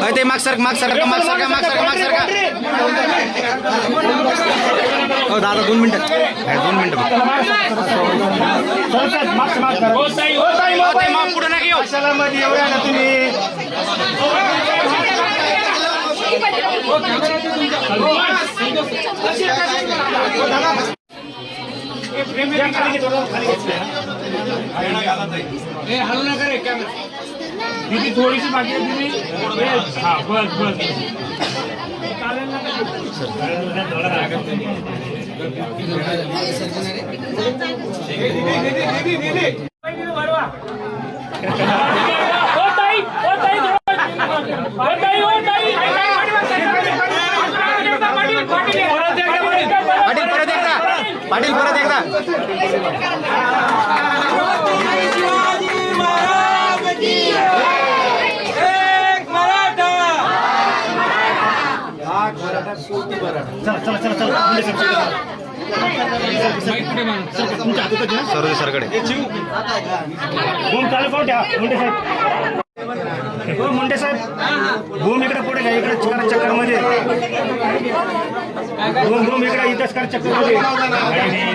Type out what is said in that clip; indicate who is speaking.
Speaker 1: अय ते माग सरक माग सरका माग सरका माग सरका माग सरका हो दादा दोन मिनिटं दोन मिनिटं फक्त. माग पुढे येऊ.
Speaker 2: मध्ये एवढ्या ना तुम्ही या, नका रे थोडं खाली थोडीशी बाकी आहे हा बस बस
Speaker 1: पाटील परत एकदा पाटील परत एकदा? सरोजी सरकडे
Speaker 2: मुंडे साहेब हो मुंडे साहेब बूम इकडे पुढे घ्या इकडे करा चक्करमध्ये बूम बूम इकडे इथंच कर चक्कर